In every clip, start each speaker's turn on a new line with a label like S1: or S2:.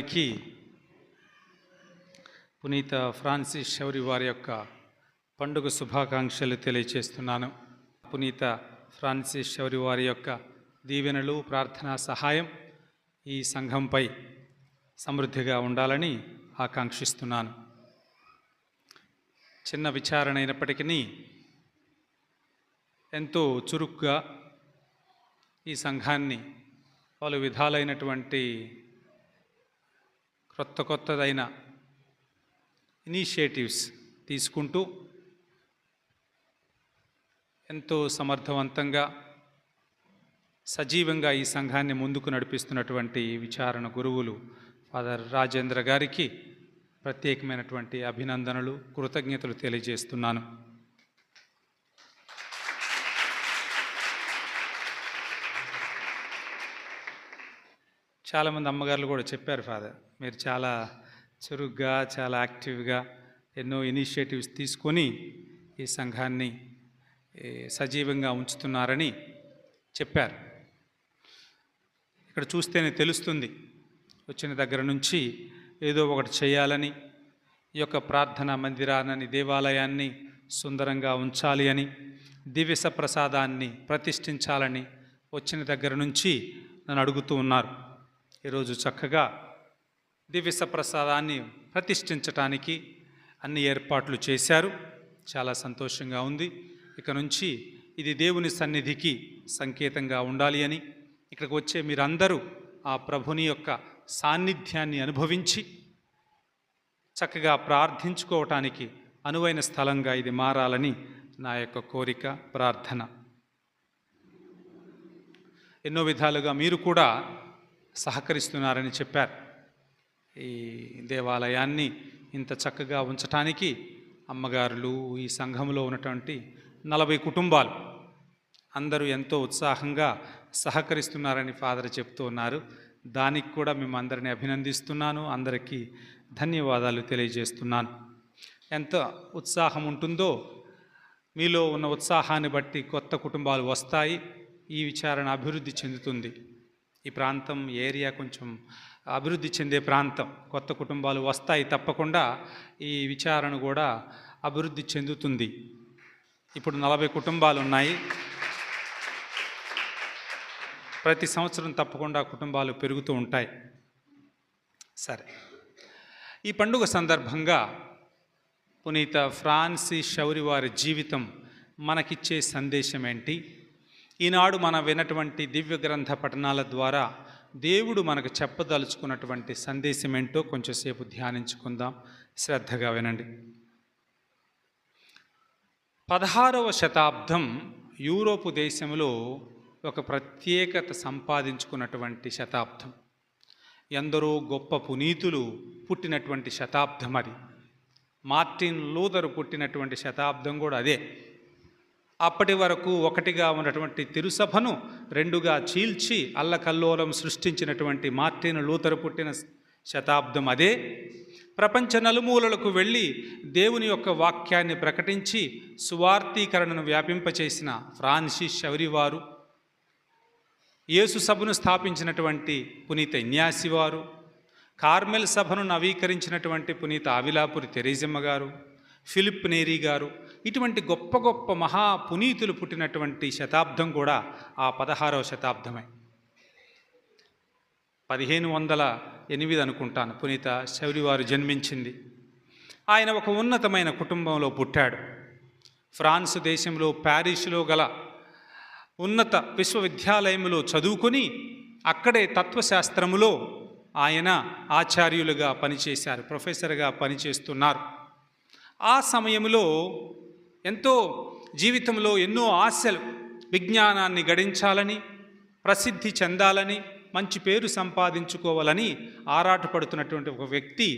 S1: అందరికీ పునీత ఫ్రాన్సిస్ శౌరి వారి యొక్క పండుగ శుభాకాంక్షలు తెలియచేస్తున్నాను. పునీత ఫ్రాన్సిస్ శౌరి వారి యొక్క దీవెనలు ప్రార్థనా సహాయం ఈ సంఘంపై సమృద్ధిగా ఉండాలని ఆకాంక్షిస్తున్నాను. చిన్న విచారణ అయినప్పటికీ ఎంతో చురుగ్గా ఈ సంఘాన్ని పలు విధాలైనటువంటి క్రొత్త కొత్తదైన ఇనిషియేటివ్స్ తీసుకుంటూ ఎంతో సమర్థవంతంగా సజీవంగా ఈ సంఘాన్ని ముందుకు నడిపిస్తున్నటువంటి విచారణ గురువులు ఫాదర్ రాజేంద్ర గారికి ప్రత్యేకమైనటువంటి అభినందనలు కృతజ్ఞతలు తెలియజేస్తున్నాను. చాలామంది అమ్మగారులు కూడా చెప్పారు ఫాదర్ మీరు చాలా చురుగ్గా చాలా యాక్టివ్గా ఎన్నో ఇనిషియేటివ్స్ తీసుకొని ఈ సంఘాన్ని సజీవంగా ఉంచుతున్నారని చెప్పారు. ఇక్కడ చూస్తేనే తెలుస్తుంది వచ్చిన దగ్గర నుంచి ఏదో ఒకటి చేయాలని ఈ యొక్క ప్రార్థనా మందిరాన్ని దేవాలయాన్ని సుందరంగా ఉంచాలి అని దివ్యస ప్రసాదాన్ని ప్రతిష్ఠించాలని వచ్చిన దగ్గర నుంచి నన్ను అడుగుతూ ఉన్నారు. ఈరోజు చక్కగా దివ్యస ప్రసాదాన్ని ప్రతిష్ఠించటానికి అన్ని ఏర్పాట్లు చేశారు. చాలా సంతోషంగా ఉంది. ఇక నుంచి ఇది దేవుని సన్నిధికి సంకేతంగా ఉండాలి అని ఇక్కడికి వచ్చే మీరందరూ ఆ ప్రభుని యొక్క సాన్నిధ్యాన్ని అనుభవించి చక్కగా ప్రార్థించుకోవటానికి అనువైన స్థలంగా ఇది మారాలని నా యొక్క కోరిక ప్రార్థన. ఎన్నో విధాలుగా మీరు కూడా సహకరిస్తున్నారని చెప్పారు. ఈ దేవాలయాన్ని ఇంత చక్కగా ఉంచటానికి అమ్మగారులు ఈ సంఘంలో ఉన్నటువంటి నలభై కుటుంబాలు అందరూ ఎంతో ఉత్సాహంగా సహకరిస్తున్నారని ఫాదర్ చెప్తూ ఉన్నారు. దానికి కూడా మేము అందరిని అభినందిస్తున్నాను. అందరికీ ధన్యవాదాలు తెలియజేస్తున్నాను. ఎంత ఉత్సాహం ఉంటుందో మీలో ఉన్న ఉత్సాహాన్ని బట్టి కొత్త కుటుంబాలు వస్తాయి. ఈ విచారణ అభివృద్ధి చెందుతుంది. ఈ ప్రాంతం ఏరియా కొంచెం అభివృద్ధి చెందే ప్రాంతం. కొత్త కుటుంబాలు వస్తాయి తప్పకుండా ఈ విచారణ కూడా అభివృద్ధి చెందుతుంది. ఇప్పుడు నలభై కుటుంబాలు ఉన్నాయి ప్రతి సంవత్సరం తప్పకుండా కుటుంబాలు పెరుగుతూ ఉంటాయి. సరే. ఈ పండుగ సందర్భంగా పునీత ఫ్రాన్సిస్ శౌరి వారి జీవితం మనకిచ్చే సందేశం ఏంటి? ఈనాడు మనం వినటువంటి దివ్య గ్రంథ పఠనాల ద్వారా దేవుడు మనకు చెప్పదలుచుకున్నటువంటి సందేశం ఏంటో కొంచెంసేపు ధ్యానించుకుందాం. శ్రద్ధగా వినండి. పదహారవ శతాబ్దం యూరోపు దేశంలో ఒక ప్రత్యేకత సంపాదించుకున్నటువంటి శతాబ్దం. ఎందరో గొప్ప పునీతులు పుట్టినటువంటి శతాబ్దం అది. మార్టిన్ లూథర్ పుట్టినటువంటి శతాబ్దం కూడా అదే. అప్పటి వరకు ఒకటిగా ఉన్నటువంటి తిరుసభను రెండుగా చీల్చి అల్లకల్లోలం సృష్టించినటువంటి మార్టిన్ లూతరు పుట్టిన శతాబ్దం అదే. ప్రపంచ నలుమూలలకు వెళ్ళి దేవుని యొక్క వాక్యాన్ని ప్రకటించి సువార్తీకరణను వ్యాపింపచేసిన ఫ్రాన్సిస్ శౌరివారు. యేసు సభను స్థాపించినటువంటి పునీత ఇన్యాసివారు. కార్మెల్ సభను నవీకరించినటువంటి పునీత ఆవిలాపురి తెరేజమ్మ గారు. ఫిలిప్ నేరీ గారు. ఇటువంటి గొప్ప గొప్ప మహా పునీతులు పుట్టినటువంటి శతాబ్దం కూడా ఆ పదహారవ శతాబ్దమే. పదిహేను వందల ఎనిమిది అనుకుంటాను పునీత శౌరివారు జన్మించింది. ఆయన ఒక ఉన్నతమైన కుటుంబంలో పుట్టాడు. ఫ్రాన్స్ దేశంలో ప్యారిస్లో గల ఉన్నత విశ్వవిద్యాలయంలో చదువుకొని అక్కడే తత్వశాస్త్రములో ఆయన ఆచార్యులుగా పనిచేశారు ప్రొఫెసర్గా పనిచేస్తున్నారు. ఆ సమయంలో ఎంతో జీవితంలో ఎన్నో ఆశలు విజ్ఞానాన్ని గడించాలని ప్రసిద్ధి చెందాలని మంచి పేరు సంపాదించుకోవాలని ఆరాటపడుతున్నటువంటి ఒక వ్యక్తి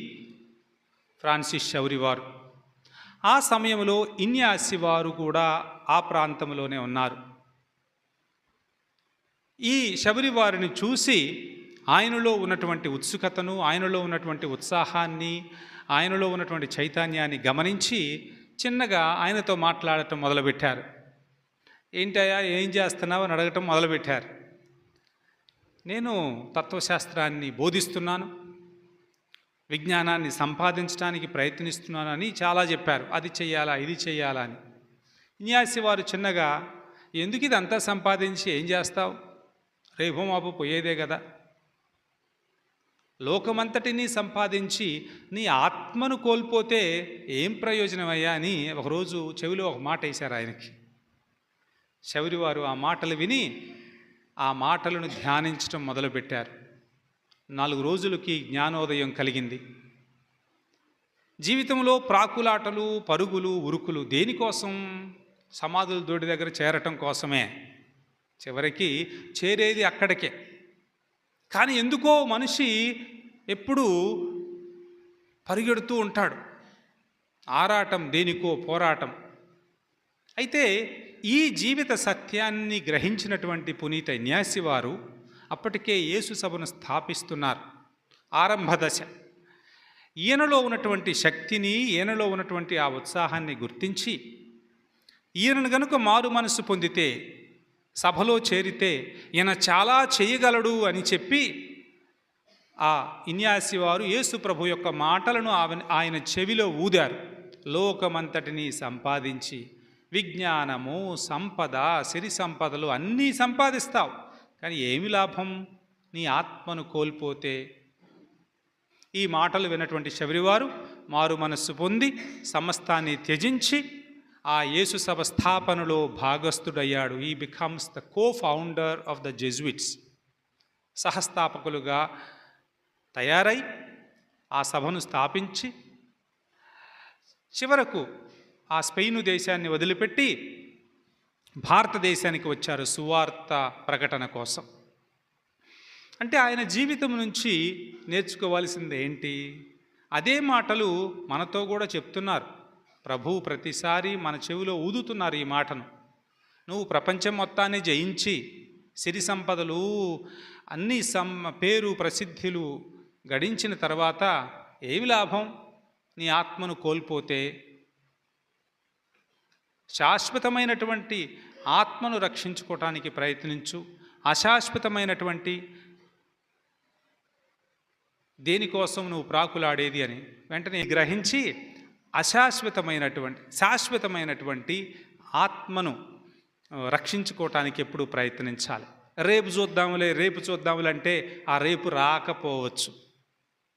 S1: ఫ్రాన్సిస్ శౌరి వారు. ఆ సమయంలో ఇన్యాసి వారు కూడా ఆ ప్రాంతంలోనే ఉన్నారు. ఈ శబరి వారిని చూసి ఆయనలో ఉన్నటువంటి ఉత్సుకతను ఆయనలో ఉన్నటువంటి ఉత్సాహాన్ని ఆయనలో ఉన్నటువంటి చైతన్యాన్ని గమనించి చిన్నగా ఆయనతో మాట్లాడటం మొదలుపెట్టారు. ఏంటయ్యా ఏం చేస్తున్నావు? అని అడగటం మొదలుపెట్టారు. నేను తత్వశాస్త్రాన్ని బోధిస్తున్నాను విజ్ఞానాన్ని సంపాదించడానికి ప్రయత్నిస్తున్నానని చాలా చెప్పారు. అది చెయ్యాలా ఇది చెయ్యాలా అని. ఇన్యాసి వారు చిన్నగా ఎందుకు ఇదంతా సంపాదించి ఏం చేస్తావు? రేపు మాపు పోయేదే కదా. లోకమంతటినీ సంపాదించి నీ ఆత్మను కోల్పోతే ఏం ప్రయోజనమయ్యా అని ఒకరోజు చెవిలో ఒక మాట వేశారు ఆయనకి. శౌరివారు ఆ మాటలు విని ఆ మాటలను ధ్యానించడం మొదలుపెట్టారు. నాలుగు రోజులకి జ్ఞానోదయం కలిగింది. జీవితంలో ప్రాకులాటలు పరుగులు ఉరుకులు దేనికోసం? సమాధుల దోడి దగ్గర చేరటం కోసమే. చివరికి చేరేది అక్కడికే. కానీ ఎందుకో మనిషి ఎప్పుడూ పరిగెడుతూ ఉంటాడు. ఆరాటం దేనికో పోరాటం. అయితే ఈ జీవిత సత్యాన్ని గ్రహించినటువంటి పునీత న్యాసి వారు అప్పటికే యేసు సభను స్థాపిస్తున్నారు. ఆరంభ దశ. ఈయనలో ఉన్నటువంటి శక్తిని ఈయనలో ఉన్నటువంటి ఆ ఉత్సాహాన్ని గుర్తించి ఈయనను గనుక మారు మనసు పొందితే సభలో చేరితే ఈయన చాలా చేయగలడు అని చెప్పి ఆ ఇన్యాసి వారు యేసు ప్రభు యొక్క మాటలను ఆయన చెవిలో ఊదారు. లోకమంతటిని సంపాదించి విజ్ఞానము సంపద సిరి సంపదలు అన్నీ సంపాదిస్తావు. కానీ ఏమి లాభం? నీ ఆత్మను కోల్పోతే. ఈ మాటలు విన్నటువంటి శబరివారు మారు మనస్సు పొంది సమస్తాన్ని త్యజించి ఆ యేసు సభ స్థాపనలో భాగస్థుడయ్యాడు. He becomes the co founder of the Jesuits సహస్థాపకులుగా తయారై ఆ సభను స్థాపించి చివరకు ఆ స్పెయిన్ దేశాన్ని వదిలిపెట్టి భారతదేశానికి వచ్చారు సువార్త ప్రకటన కోసం. అంటే ఆయన జీవితం నుంచి నేర్చుకోవాల్సింది ఏంటి? అదే మాటలు మనతో కూడా చెప్తున్నారు. ప్రభు ప్రతిసారి మన చెవిలో ఊదుతున్నారు ఈ మాటను. నువ్వు ప్రపంచం మొత్తాన్ని జయించి సిరి సంపదలు అన్ని సం పేరు ప్రసిద్ధులు గడించిన తర్వాత ఏమి లాభం? నీ ఆత్మను కోల్పోతే. శాశ్వతమైనటువంటి ఆత్మను రక్షించుకోవటానికి ప్రయత్నించు. అశాశ్వతమైనటువంటి దేనికోసం నువ్వు ప్రాకులాడేది అని వెంటనే గ్రహించి అశాశ్వతమైనటువంటి శాశ్వతమైనటువంటి ఆత్మను రక్షించుకోవటానికి ఎప్పుడు ప్రయత్నించాలి. రేపు చూద్దాములే రేపు చూద్దాములే అంటే ఆ రేపు రాకపోవచ్చు.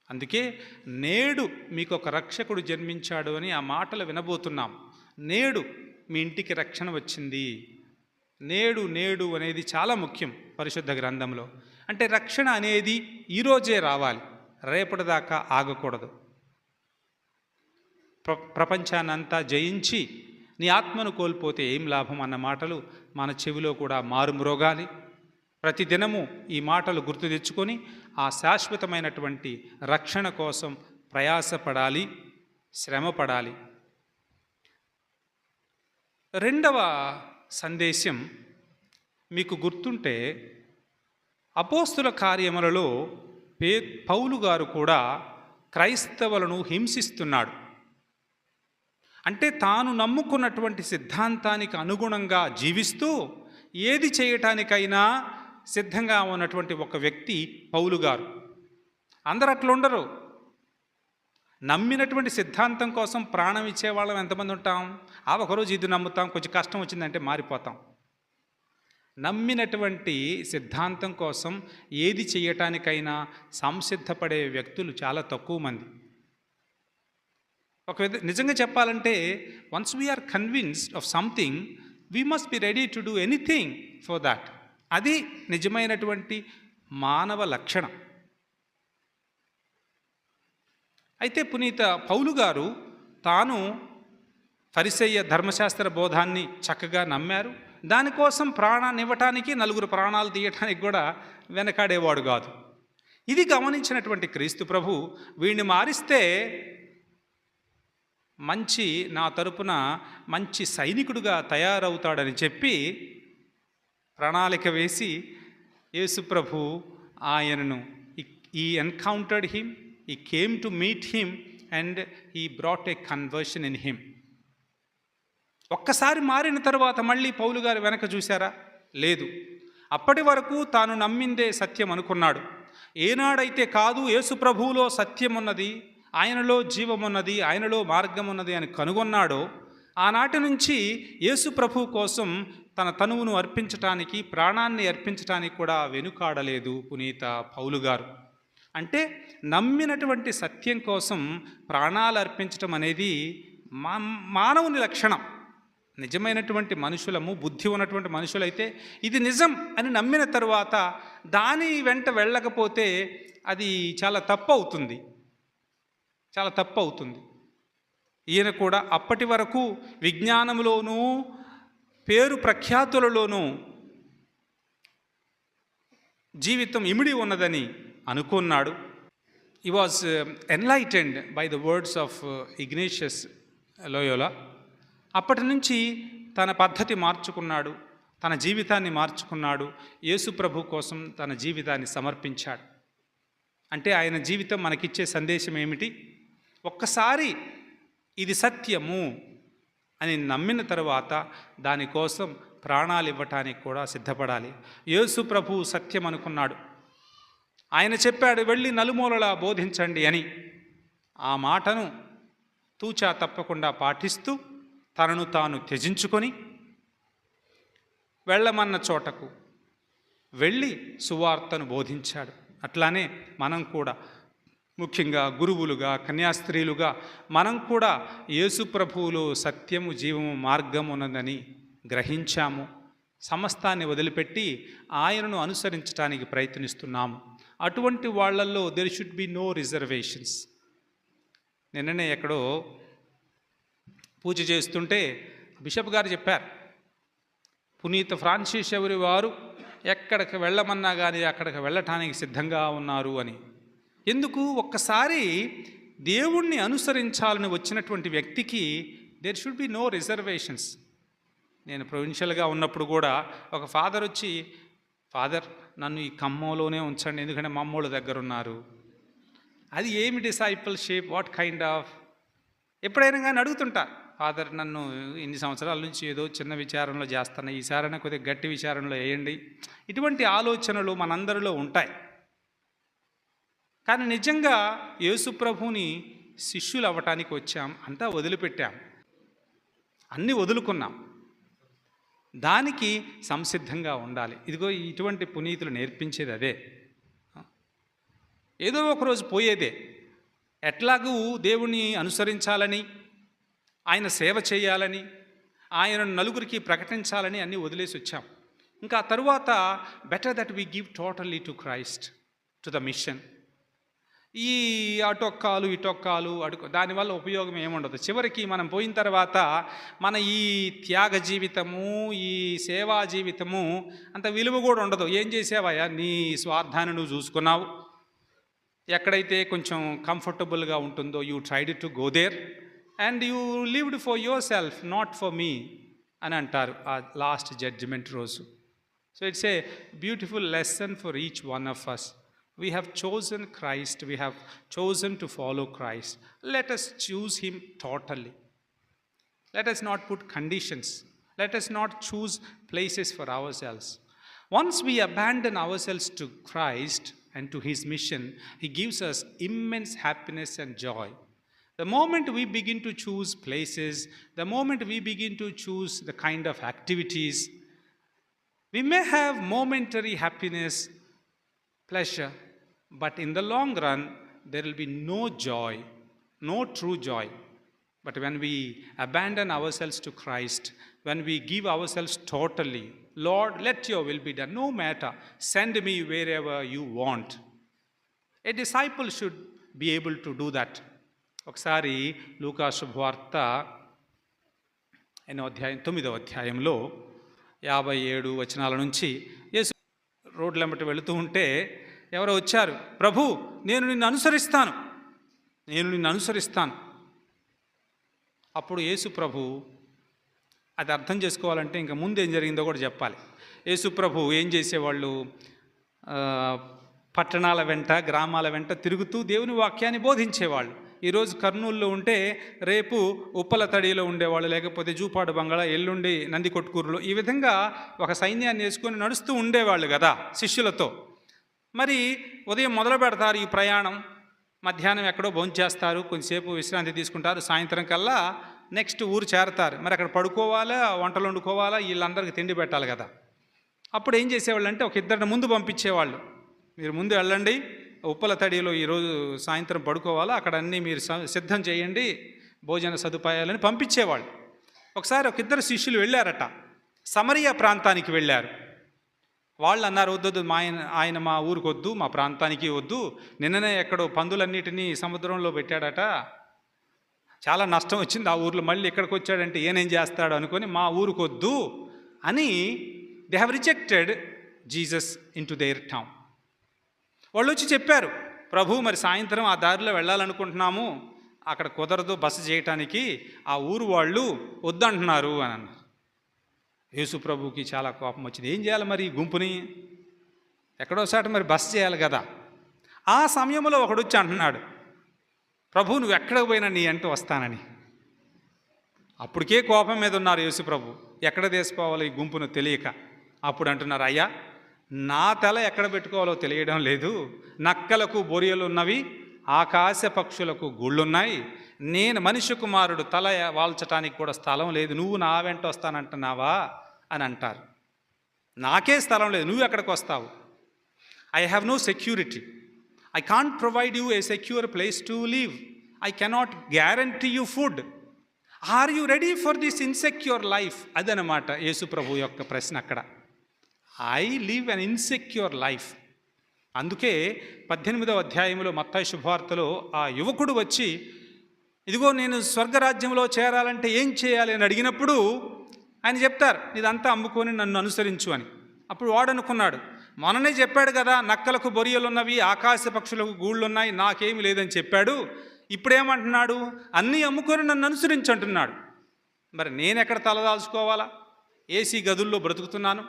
S1: అందుకే నేడు మీకు ఒక రక్షకుడు జన్మించాడు అని ఆ మాటలు వినబోతున్నాం. నేడు మీ ఇంటికి రక్షణ వచ్చింది. నేడు నేడు అనేది చాలా ముఖ్యం పరిశుద్ధ గ్రంథంలో. అంటే రక్షణ అనేది ఈరోజే రావాలి. రేపటిదాకా ఆగకూడదు. ప్ర ప్రపంచాన్నంతా జయించి నీ ఆత్మను కోల్పోతే ఏం లాభం అన్న మాటలు మన చెవిలో కూడా మారుమ్రోగాలి. ప్రతిదినము ఈ మాటలు గుర్తు తెచ్చుకొని ఆ శాశ్వతమైనటువంటి రక్షణ కోసం ప్రయాసపడాలి శ్రమపడాలి. రెండవ సందేశం మీకు గుర్తుంటే అపోస్తుల కార్యములలో పే పౌలు గారు కూడా క్రైస్తవులను హింసిస్తున్నాడు. అంటే తాను నమ్ముకున్నటువంటి సిద్ధాంతానికి అనుగుణంగా జీవిస్తూ ఏది చేయటానికైనా సిద్ధంగా ఉన్నటువంటి ఒక వ్యక్తి పౌలు గారు. అందరు అట్లా ఉండరు. నమ్మినటువంటి సిద్ధాంతం కోసం ప్రాణం ఇచ్చేవాళ్ళం ఎంతమంది ఉంటాం? ఆ ఒకరోజు ఇది నమ్ముతాం కొంచెం కష్టం వచ్చిందంటే మారిపోతాం. నమ్మినటువంటి సిద్ధాంతం కోసం ఏది చేయటానికైనా సంసిద్ధపడే వ్యక్తులు చాలా తక్కువ మంది. ఒక నిజంగా చెప్పాలంటే once we're convinced of something we must be ready to do anything for that అది నిజమైనటువంటి మానవ లక్షణం. అయితే పునీత పౌలు గారు తాను పరిసయ్య ధర్మశాస్త్ర బోధాన్ని చక్కగా నమ్మారు. దానికోసం ప్రాణాన్ని ఇవ్వటానికి నలుగురు ప్రాణాలు తీయటానికి కూడా వెనకాడేవాడు కాదు. ఇది గమనించినటువంటి క్రీస్తు ప్రభు వీణ్ణి మారిస్తే మంచి నా తరపున మంచి సైనికుడుగా తయారవుతాడని చెప్పి ప్రణాళిక వేసి యేసుప్రభు ఆయనను he encountered him he came to meet him and he brought a conversion in him. ఒక్కసారి మారిన తర్వాత మళ్ళీ పౌలు గారు వెనక చూశారా? లేదు. అప్పటి వరకు తాను నమ్మిందే సత్యం అనుకున్నాడు. ఏనాడైతే కాదు యేసు ప్రభువులో సత్యం ఉన్నది ఆయనలో జీవమున్నది ఆయనలో మార్గం ఉన్నది అని కనుగొన్నాడో ఆనాటి నుంచి యేసు ప్రభు కోసం తన తనువును అర్పించటానికి ప్రాణాన్ని అర్పించటానికి కూడా వెనుకాడలేదు పునీత పౌలు గారు. అంటే నమ్మినటువంటి సత్యం కోసం ప్రాణాలు అర్పించటం అనేది మా మానవుని లక్షణం. నిజమైనటువంటి మనుషులము బుద్ధి ఉన్నటువంటి మనుషులైతే ఇది నిజం అని నమ్మిన తరువాత దాని వెంట వెళ్ళకపోతే అది చాలా తప్పు అవుతుంది. చాలా తప్పు అవుతుంది ఈయన కూడా అప్పటి వరకు విజ్ఞానంలోనూ పేరు ప్రఖ్యాతులలోనూ జీవితం ఇమిడి ఉన్నదని అనుకున్నాడు. He was enlightened by the words of Ignatius Loyola అప్పటి నుంచి తన పద్ధతి మార్చుకున్నాడు తన జీవితాన్ని మార్చుకున్నాడు. యేసుప్రభు కోసం తన జీవితాన్ని సమర్పించాడు. అంటే ఆయన జీవితం మనకిచ్చే సందేశం ఏమిటి? ఒక్కసారి ఇది సత్యము అని నమ్మిన తరువాత దానికోసం ప్రాణాలు ఇవ్వటానికి కూడా సిద్ధపడాలి. యేసు ప్రభు సత్యం అనుకున్నాడు. ఆయన చెప్పాడు వెళ్ళి నలుమూలలా బోధించండి అని. ఆ మాటను తూచా తప్పకుండా పాటిస్తూ తనను తాను త్యజించుకొని వెళ్ళమన్న చోటకు వెళ్ళి సువార్తను బోధించాడు. అట్లానే మనం కూడా ముఖ్యంగా గురువులుగా కన్యాస్త్రీలుగా మనం కూడా యేసు ప్రభువులో సత్యము జీవము మార్గం ఉన్నదని గ్రహించాము. సమస్తాన్ని వదిలిపెట్టి ఆయనను అనుసరించడానికి ప్రయత్నిస్తున్నాము. అటువంటి వాళ్ళల్లో there should be no reservations నిన్ననే ఎక్కడో పూజ చేస్తుంటే బిషప్ గారు చెప్పారు పునీత ఫ్రాన్సిస్ ఎవరి వారు? ఎక్కడికి వెళ్ళమన్నా కానీ అక్కడికి వెళ్ళటానికి సిద్ధంగా ఉన్నారు అని. ఎందుకు? ఒక్కసారి దేవుణ్ణి అనుసరించాలని వచ్చినటువంటి వ్యక్తికి there should be no reservations నేను ప్రొవిన్షియల్గా ఉన్నప్పుడు కూడా ఒక ఫాదర్ వచ్చి ఫాదర్ నన్ను ఈ ఖమ్మంలోనే ఉంచండి ఎందుకంటే మా అమ్మోళ్ళ దగ్గర ఉన్నారు. అది ఏమి డిసైపుల్షిప్ వాట్ కైండ్ ఆఫ్ ఎప్పుడైనా కానీ అడుగుతుంటా ఫాదర్ నన్ను ఇన్ని సంవత్సరాల నుంచి ఏదో చిన్న విచారణలో చేస్తాను ఈసారైనా కొద్దిగా గట్టి విచారణలో వేయండి. ఇటువంటి ఆలోచనలు మనందరిలో ఉంటాయి. కానీ నిజంగా యేసుప్రభుని శిష్యులు అవ్వటానికి వచ్చాం అంతా వదిలిపెట్టాం. అన్నీ వదులుకున్నాం. దానికి సంసిద్ధంగా ఉండాలి. ఇదిగో ఇటువంటి పునీతులు నేర్పించేది అదే. ఏదో ఒకరోజు పోయేదే. ఎట్లాగూ దేవుణ్ణి అనుసరించాలని ఆయన సేవ చేయాలని ఆయన నలుగురికి ప్రకటించాలని అన్నీ వదిలేసి వచ్చాం. ఇంకా తరువాత better that we give totally to Christ to the mission. ఈ అటొక్కాలు ఇటొక్కాలు అడుగు దానివల్ల ఉపయోగం ఏముండదు. చివరికి మనం పోయిన తర్వాత మన ఈ త్యాగ జీవితము ఈ సేవా జీవితము అంత విలువ కూడా ఉండదు. ఏం చేసావయ్యా? నీ స్వార్థాన్ని నువ్వు చూసుకున్నావు. ఎక్కడైతే కొంచెం కంఫర్టబుల్గా ఉంటుందో you tried to go there and you lived for yourself not for me అని అంటారు ఆ లాస్ట్ జడ్జిమెంట్ రోజు. So it's a beautiful lesson for each one of us We have chosen Christ, we have chosen to follow Christ. Let us choose Him totally. Let us not put conditions. Let us not choose places for ourselves. Once we abandon ourselves to Christ and to His mission, He gives us immense happiness and joy. The moment we begin to choose places, the moment we begin to choose the kind of activities, we may have momentary happiness, pleasure, but in the long run, there will be no joy, no true joy. But when we abandon ourselves to Christ, when we give ourselves totally, Lord, let your will be done, no matter, send me wherever you want. A disciple should be able to do that. ఒకసారి లూకా శుభవార్త ఎన్నో అధ్యాయం తొమ్మిదవ అధ్యాయంలో యాభై ఏడు వచనాల నుంచి యేసు రోడ్లెంబటి వెళుతూ ఉంటే ఎవరో వచ్చారు. ప్రభు నేను నిన్ను అనుసరిస్తాను. నేను నిన్ను అనుసరిస్తాను. అప్పుడు యేసు ప్రభు అది అర్థం చేసుకోవాలంటే ఇంకా ముందు ఏం జరిగిందో కూడా చెప్పాలి. యేసు ప్రభు ఏం చేసేవాళ్ళు? పట్టణాల వెంట గ్రామాల వెంట తిరుగుతూ దేవుని వాక్యాన్ని బోధించేవాళ్ళు. ఈరోజు కర్నూలులో ఉంటే రేపు ఉప్పల తడిలో ఉండేవాళ్ళు లేకపోతే జూపాడు బంగాళ ఎల్లుండి నంది కొట్టుకూరులో ఈ విధంగా ఒక సైన్యాన్ని వేసుకొని నడుస్తూ ఉండేవాళ్ళు కదా శిష్యులతో. మరి ఉదయం మొదలు పెడతారు ఈ ప్రయాణం. మధ్యాహ్నం ఎక్కడో భోంచేస్తారు కొంచెంసేపు విశ్రాంతి తీసుకుంటారు. సాయంత్రం కల్లా నెక్స్ట్ ఊరు చేరతారు. మరి అక్కడ పడుకోవాలా వంటలు వండుకోవాలా వీళ్ళందరికీ తిండి పెట్టాలి కదా. అప్పుడు ఏం చేసేవాళ్ళు అంటే ఒక ఇద్దరిని ముందు పంపించేవాళ్ళు. మీరు ముందు వెళ్ళండి ఉప్పల తడిలో ఈరోజు సాయంత్రం పడుకోవాలా అక్కడ అన్నీ మీరు సిద్ధం చేయండి భోజన సదుపాయాలని పంపించేవాళ్ళు. ఒకసారి ఒక ఇద్దరు శిష్యులు వెళ్ళారట. సమరియా ప్రాంతానికి వెళ్ళారు. వాళ్ళు అన్నారు వద్దొద్దు మా ఆయన ఆయన మా ఊరికి వద్దు మా ప్రాంతానికి వద్దు. నిన్ననే ఎక్కడో పందులన్నిటినీ సముద్రంలో పెట్టాడట. చాలా నష్టం వచ్చింది ఆ ఊర్లో మళ్ళీ ఇక్కడికి వచ్చాడంటే ఏనేం చేస్తాడు అనుకొని మా ఊరికి వద్దు అని they have rejected Jesus in to their town వాళ్ళు వచ్చి చెప్పారు ప్రభు మరి సాయంత్రం ఆ దారిలో వెళ్ళాలనుకుంటున్నాము. అక్కడ కుదరదు బస చేయటానికి. ఆ ఊరు వాళ్ళు వద్దంటున్నారు అని అన్నారు. యేసు ప్రభుకి చాలా కోపం వచ్చింది. ఏం చేయాలి మరి ఈ గుంపుని? ఎక్కడోసారి మరి బస్ చేయాలి కదా. ఆ సమయంలో ఒకడు వచ్చి అంటున్నాడు ప్రభు నువ్వు ఎక్కడికి పోయినా నీ అంటూ వస్తానని. అప్పటికే కోపం మీద ఉన్నారు యేసు ప్రభు. ఎక్కడ తీసుకోవాలో ఈ గుంపును తెలియక. అప్పుడు అంటున్నారు అయ్యా నా తల ఎక్కడ పెట్టుకోవాలో తెలియడం లేదు. నక్కలకు బొరియలు ఉన్నవి ఆకాశ పక్షులకు గుళ్ళున్నాయి. నేను మనిషి కుమారుడు తల వాల్చటానికి కూడా స్థలం లేదు. నువ్వు నా వెంట వస్తానంటున్నావా? అని అంటారు. నాకే స్థలం లేదు నువ్వు ఎక్కడికి వస్తావు? I have no security I can't provide you a secure place to leave I cannot guarantee you food are you ready for this insecure life అదనమాట యేసుప్రభు యొక్క ప్రశ్న అక్కడ. I leave an insecure life అందుకే పద్దెనిమిదవ అధ్యాయంలో మత్తాయి శుభవార్తలో ఆ యువకుడు వచ్చి ఇదిగో నేను స్వర్గరాజ్యంలో చేరాలంటే ఏం చేయాలి? అని అడిగినప్పుడు ఆయన చెప్తారు ఇదంతా అమ్ముకొని నన్ను అనుసరించు అని. అప్పుడు వాడు అనుకున్నాడు మొన్ననే చెప్పాడు కదా నక్కలకు బొరియలున్నవి ఆకాశ పక్షులకు గూళ్ళున్నాయి నాకేమి లేదని చెప్పాడు. ఇప్పుడేమంటున్నాడు అన్నీ అమ్ముకొని నన్ను అనుసరించు అంటున్నాడు. మరి నేను ఎక్కడ తలదాల్చుకోవాలా ఏసీ గదుల్లో బ్రతుకుతున్నాను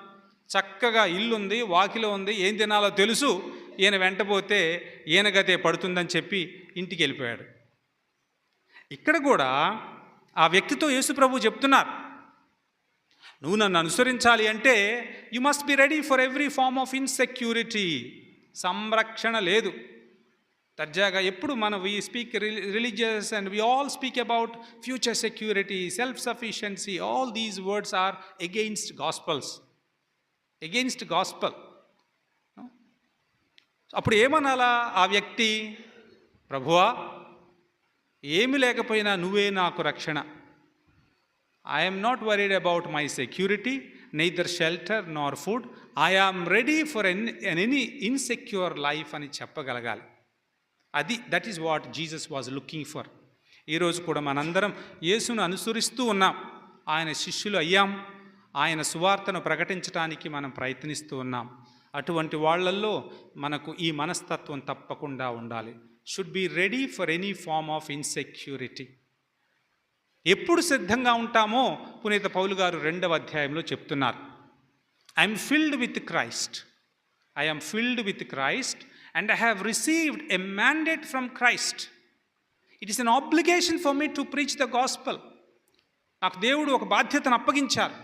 S1: చక్కగా ఇల్లుంది వాకిలో ఉంది ఏం తినాలో తెలుసు. ఈయన వెంటపోతే ఈయన గతే పడుతుందని చెప్పి ఇంటికి వెళ్ళిపోయాడు ఇక్కడ కూడా ఆ వ్యక్తితో యేసు ప్రభు చెప్తున్నారు నువ్వు నన్ను అనుసరించాలి అంటే you must be ready for every form of insecurity సంరక్షణ లేదు. దర్జాగా ఎప్పుడు మనం we speak religious and we all speak about future security self sufficiency all these words are against gospels against gospel అప్పుడు ఏమనాలా ఆ వ్యక్తి? ప్రభువా ఏమి లేకపోయినా నువ్వే నాకు రక్షణ. I'm not worried about my security neither shelter nor food I'm ready for an any insecure life అని చెప్పగలగాలి. అది that is what Jesus was looking for ఈరోజు కూడా మనందరం యేసును అనుసరిస్తూ ఉన్నాం. ఆయన శిష్యులు అయ్యాం. ఆయన సువార్తను ప్రకటించడానికి మనం ప్రయత్నిస్తూ ఉన్నాం. అటువంటి వాళ్ళల్లో మనకు ఈ మనస్తత్వం తప్పకుండా ఉండాలి. Should be ready for any form of insecurity ఎప్పుడు సిద్ధంగా ఉంటామో పునీత పౌలు గారు రెండవ అధ్యాయంలో చెప్తున్నారు. I'm filled with Christ I'm filled with Christ and I have received a mandate from Christ it is an obligation for me to preach the gospel నాకు దేవుడు ఒక బాధ్యతను అప్పగించారు.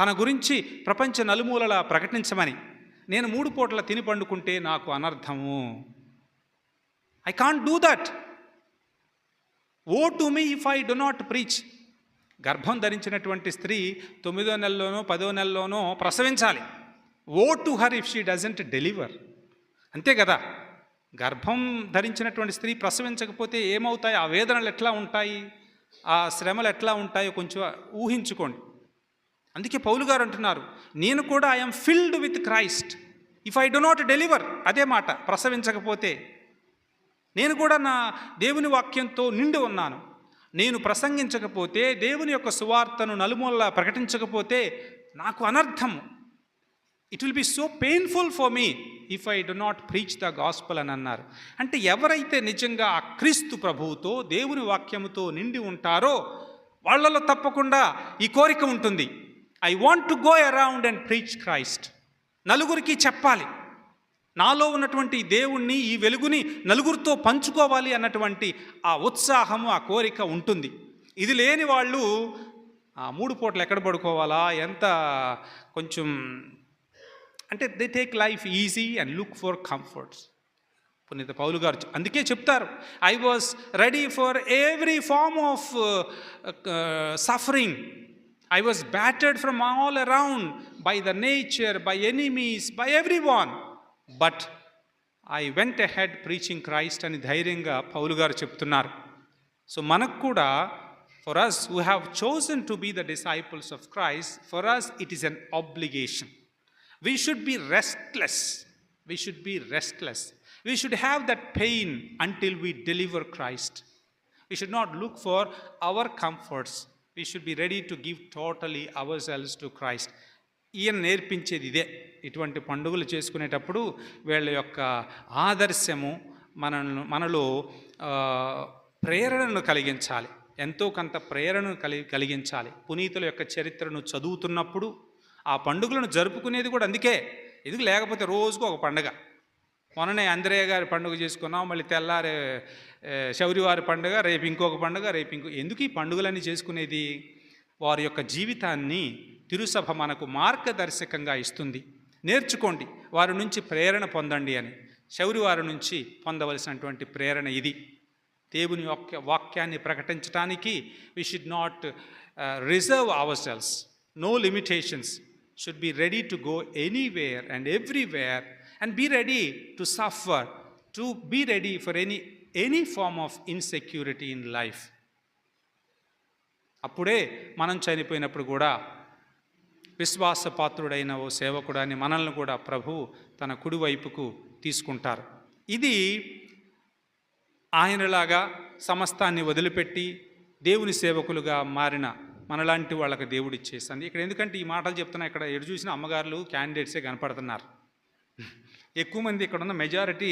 S1: తన గురించి ప్రపంచ నలుమూలలా ప్రకటించమని. నేను మూడు పూటల తిని పండుకుంటే నాకు అనర్థము. I can't do that woe to me if I do not preach గర్భం ధరించినటువంటి స్త్రీ తొమ్మిదో నెలలోనో పదో నెలలోనో ప్రసవించాలి. Woe to her if she doesn't deliver అంతే కదా? గర్భం ధరించినటువంటి స్త్రీ ప్రసవించకపోతే ఏమవుతాయి? ఆ వేదనలు ఎట్లా ఉంటాయి? ఆ శ్రమలు ఎట్లా ఉంటాయో కొంచెం ఊహించుకోండి. అందుకే పౌలు గారు అంటున్నారు నేను కూడా I'm filled with Christ. If I do not deliver అదే మాట ప్రసవించకపోతే నేను కూడా నా దేవుని వాక్యంతో నిండి ఉన్నాను. నేను ప్రసంగించకపోతే దేవుని యొక్క సువార్తను నలుమూలలా ప్రకటించకపోతే నాకు అనర్థము it will be so painful for me if I do not preach the gospel అని అన్నారు. అంటే ఎవరైతే నిజంగా ఆ క్రీస్తు ప్రభువుతో దేవుని వాక్యముతో నిండి ఉంటారో వాళ్ళలో తప్పకుండా ఈ కోరిక ఉంటుంది. I want to go around and preach Christ నలుగురికి చెప్పాలి. నాలో ఉన్నటువంటి దేవుణ్ణి ఈ వెలుగుని నలుగురితో పంచుకోవాలి అన్నటువంటి ఆ ఉత్సాహము ఆ కోరిక ఉంటుంది. ఇది లేని వాళ్ళు ఆ మూడు పూటలు ఎక్కడ పడుకోవాలా ఎంత కొంచెం అంటే they take life easy and look for comforts పునీత పౌలు గారు అందుకే చెప్తారు. I was ready for every form of suffering I was battered from all around by the nature by enemies by every one but I went ahead preaching Christ అని ధైర్యంగా పౌలు గారు చెప్తున్నారు. So మనకు కూడా for us who have chosen to be the disciples of Christ for us it is an obligation we should be restless we should be restless we should have that pain until we deliver Christ we should not look for our comforts we should be ready to give totally ourselves to Christ ఈయన నేర్పించేది ఇదే. ఇటువంటి పండుగలు చేసుకునేటప్పుడు వీళ్ళ యొక్క ఆదర్శము మనను మనలో ప్రేరణను కలిగించాలి. ఎంతో కొంత ప్రేరణను కలి కలిగించాలి. పునీతుల యొక్క చరిత్రను చదువుతున్నప్పుడు ఆ పండుగలను జరుపుకునేది కూడా అందుకే. ఎందుకు? లేకపోతే రోజుకు ఒక పండుగ. మొన్ననే అంద్రయ్య గారి పండుగ చేసుకున్నాం మళ్ళీ తెల్లారే శౌరివారి పండుగ రేపు ఇంకొక పండుగ రేపు ఇంకో ఎందుకు ఈ పండుగలన్నీ చేసుకునేది? వారి యొక్క జీవితాన్ని తిరుసభ మనకు మార్గదర్శకంగా ఇస్తుంది. నేర్చుకోండి. వారి నుంచి ప్రేరణ పొందండి అని. శౌరి వారి నుంచి పొందవలసినటువంటి ప్రేరణ ఇది. దేవుని యొక్క వాక్యాన్ని ప్రకటించడానికి we should not reserve ourselves no limitations should be ready to go anywhere and everywhere and be ready to suffer to be ready for any any form of insecurity in life అప్పుడే మనం చనిపోయినప్పుడు కూడా విశ్వాసపాత్రుడైన ఓ సేవకుడని మనల్ని కూడా ప్రభు తన కుడివైపుకు తీసుకుంటారు. ఇది ఆయనలాగా సమస్తాన్ని వదిలిపెట్టి దేవుని సేవకులుగా మారిన మనలాంటి వాళ్ళకి దేవుడు ఇచ్చేస్తుంది ఇక్కడ ఎందుకంటే ఈ మాటలు చెప్తున్నా ఇక్కడ ఎటు చూసిన అమ్మగారులు క్యాండిడేట్సే కనపడుతున్నారు. ఎక్కువ మంది ఇక్కడ ఉన్న మెజారిటీ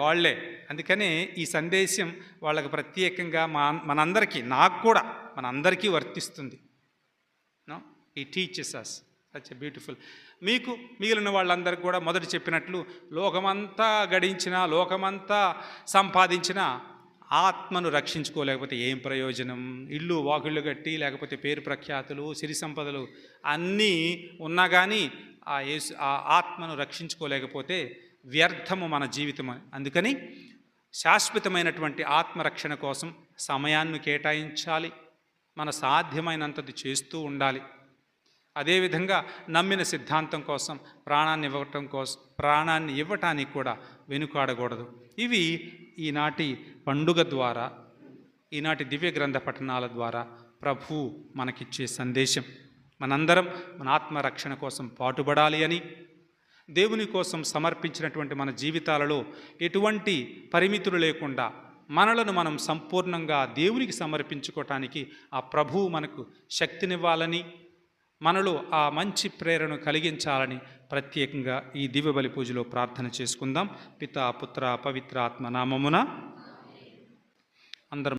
S1: వాళ్ళే వాళ్ళే. ఈ సందేశం వాళ్ళకి ప్రత్యేకంగా మా మనందరికీ నాకు కూడా మనందరికీ వర్తిస్తుంది. He teaches us such beautiful మీకు మిగిలిన వాళ్ళందరికీ కూడా మొదట చెప్పినట్లు లోకమంతా గడించిన లోకమంతా సంపాదించిన ఆత్మను రక్షించుకోలేకపోతే ఏం ప్రయోజనం? ఇల్లు వాకిళ్ళు కట్టి లేకపోతే పేరు ప్రఖ్యాతులు సిరి సంపదలు అన్నీ ఉన్నా కానీ ఆ యేసు ఆ ఆత్మను రక్షించుకోలేకపోతే వ్యర్థము మన జీవితం. అందుకని శాశ్వతమైనటువంటి ఆత్మరక్షణ కోసం సమయాన్ని కేటాయించాలి. మన సాధ్యమైనంతది చేస్తూ ఉండాలి. అదేవిధంగా నమ్మిన సిద్ధాంతం కోసం ప్రాణాన్ని ఇవ్వటం కోసం ప్రాణాన్ని ఇవ్వటానికి కూడా వెనుకాడకూడదు. ఇవి ఈనాటి పండుగ ద్వారా ఈనాటి దివ్య గ్రంథ పఠనాల ద్వారా ప్రభు మనకిచ్చే సందేశం. మనందరం మన ఆత్మరక్షణ కోసం పాటుపడాలి అని దేవుని కోసం సమర్పించినటువంటి మన జీవితాలలో ఎటువంటి పరిమితులు లేకుండా మనలను మనం సంపూర్ణంగా దేవునికి సమర్పించుకోవటానికి ఆ ప్రభువు మనకు శక్తినివ్వాలని మనలో ఆ మంచి ప్రేరణ కలిగించాలని ప్రత్యేకంగా ఈ దివ్య బలి పూజలో ప్రార్థన చేసుకుందాం. పిత పుత్ర పవిత్ర ఆత్మ నామమున. అందరం